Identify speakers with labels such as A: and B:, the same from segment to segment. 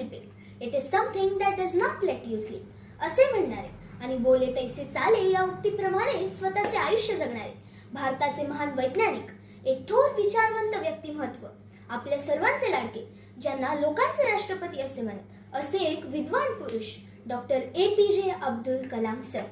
A: Sleeping it is something that does not let you sleep असे म्हणणारे. आणि बोले तैसे चाले या उक्तीप्रमाणे स्वतःचे आयुष्य जगणारे. भारताचे महान वैज्ञानिक एक थोर विचारवंत व्यक्तिमत्व आपल्या सर्वांचे लाडके ज्यांना लोकांचे राष्ट्रपती असे म्हणत असे एक विद्वान पुरुष डॉक्टर ए पी जे अब्दुल कलाम सर.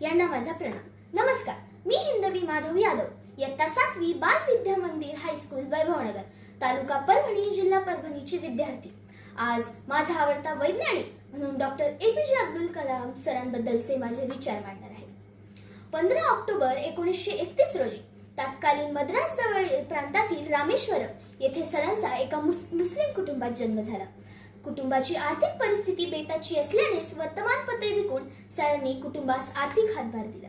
A: यांना माझा प्रणाम. नमस्कार. मी हिंदवी माधव यादव इयत्ता सातवी बाल विद्या मंदिर हायस्कूल वैभवनगर तालुका परभणी जिल्हा परभणीची विद्यार्थी. आज माझा आवडता वैज्ञानिक म्हणून डॉक्टर ए पी जे अब्दुल कलाम सरांबद्दलचे माझे विचार मांडणार आहे. पंधरा ऑक्टोबर एकोणीसशे एकतीस रोजी तत्कालीन मद्रास जवळ प्रांतातील रामेश्वरम येथे सरांचा एका मुस- मुस्लिम कुटुंबात जन्म झाला. कुटुंबाची आर्थिक परिस्थिती बेताची असल्यानेच वर्तमानपत्रे विकून सरांनी कुटुंबास आर्थिक हातभार दिला.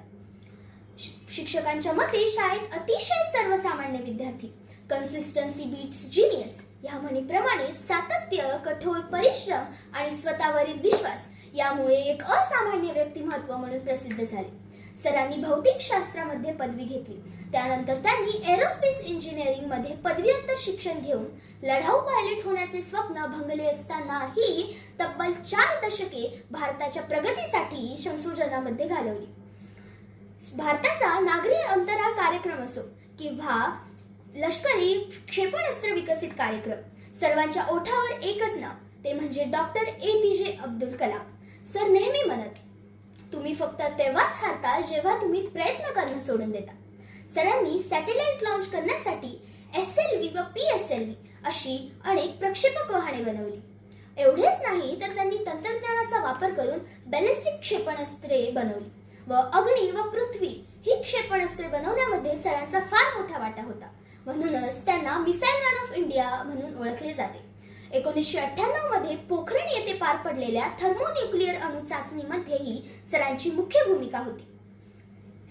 A: शि- शिक्षकांच्या मते शाळेत अतिशय सर्वसामान्य विद्यार्थी कन्सिस्टन्सी बीट्स जिनियस या म्हणीप्रमाणे सातत्य कठोर परिश्रम आणि स्वतःवरील विश्वास यामुळे एक असामान्य व्यक्तिमत्व म्हणून प्रसिद्ध झाले. सरांनी भौतिक शास्त्रामध्ये पदवी घेतली. त्यानंतर त्यांनी एरोस्पेस इंजिनिअरिंगमध्ये पदव्युत्तर शिक्षण घेऊन लढाऊ पायलट होण्याचे स्वप्न भंगले असतानाही तब्बल चार दशके भारताच्या प्रगतीसाठी संशोधनामध्ये घालवली. भारताचा नागरी अंतराळ कार्यक्रम असो किंवा लष्करी क्षेपणास्त्र विकसित कार्यक्रम. सर्वांच्या ओठावर एकच नाव ते म्हणजे डॉक्टर ए पी जे अब्दुल कलाम. सर नेहमी म्हणत तुम्ही फक्त तेव्हाच हारता जेव्हा तुम्ही प्रयत्न करणं सोडून देता. सरांनी सॅटेलाइट लॉन्च करण्यासाठी एस एल व्ही व पी एस एल व्ही अशी अनेक प्रक्षेपक वाहने बनवली. एवढेच नाही तर त्यांनी तंत्रज्ञानाचा वापर करून बॅलिस्टिक क्षेपणास्त्रे बनवली व अग्नी व पृथ्वी ही क्षेपणास्त्रे बनवण्यामध्ये सरांचा फार मोठा वाटा होता. म्हणूनच त्यांना मिसाईल मॅन ऑफ इंडिया म्हणून ओळखले जाते. एकोणीसशे अठ्ठ्याण्णवमध्ये पोखरण येथे पार पडलेल्या थर्मोन्यूक्लिअर अणु चाचणीमध्येही सरांची मुख्य भूमिका होती.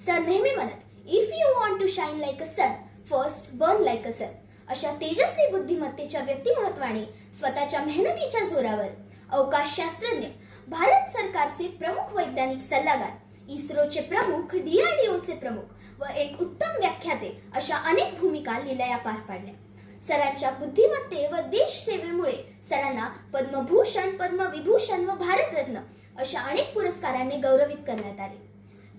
A: सर नेहमी म्हणत if you want to shine like a sun first burn like a sun अशा तेजस्वी बुद्धिमत्तेच्या व्यक्तिमत्वाने स्वतःच्या मेहनतीच्या जोरावर अवकाश शास्त्रज्ञ भारत सरकारचे प्रमुख वैज्ञानिक सल्लागार इस्रोचे प्रमुख डीआरडीओचे प्रमुख व एक उत्तम व्याख्याते अशा अनेक भूमिका लिलया पार पाडल्या. सरांच्या बुद्धिमत्ते व देश सेवेमुळे सरांना पद्मभूषण पद्मविभूषण व भारतरत्न अशा अनेक पुरस्कारांनी गौरवित करण्यात आले.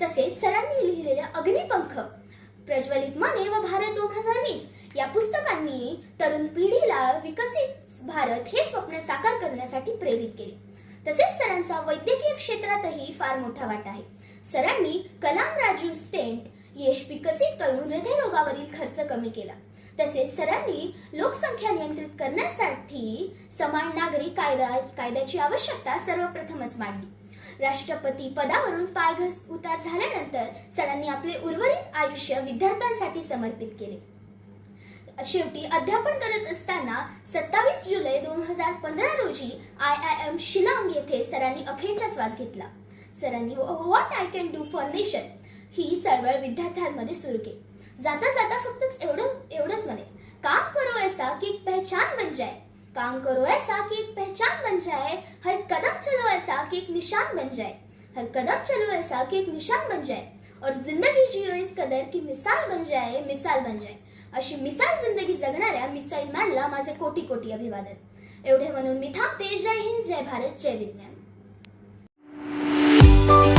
A: तसेच सरांनी लिहिलेल्या अग्निपंख प्रज्वलित माने व भारत दोन हजार वीस या पुस्तकांनी तरुण पिढीला विकसित भारत हे स्वप्न साकार करण्यासाठी प्रेरित केले. तसेच सरांचा वैद्यकीय क्षेत्रातही फार मोठा वाटा आहे. सरांनी कलाम राजू स्टेंट हे विकसित करून हृदयरोगावरील खर्च कमी केला. तसेच सरांनी लोकसंख्या नियंत्रित करण्यासाठी समान नागरी कायदा कायद्याची आवश्यकता सर्वप्रथमच मांडली. राष्ट्रपती पदावरून पायघस उतार झाल्यानंतर सरांनी आपले उर्वरित आयुष्य विद्यार्थ्यांसाठी समर्पित केले. शेवटी अध्यापन करत असताना सत्तावीस जुलै दोन हजार पंधरा रोजी आय आय एम शिलांग येथे सरांनी अखेरचा श्वास घेतला. सरांनी what I can do for nation ही चळवळ विद्यार्थ्यांमध्ये सुरू केली. जाता जाता फक्त एवढं एवढंच म्हणे. काम करो ऐसा की एक पहचान बन जाए काम करो ऐसा कि एक पहचान बन जाए हर कदम चलो ऐसा कि एक निशान बन जाए हर कदम चलो ऐसा कि एक निशान बन जाए और जिंदगी जियो इस कदर की मिसाल बन जाए मिसाल बन जाए अशी मिसाल जिंदगी जगणाऱ्या मिसाईल मॅनला माझे कोटी कोटी अभिवादन. एवढे म्हणून मी थांबते. जय हिंद जय भारत जय विज्ञान. Thank you.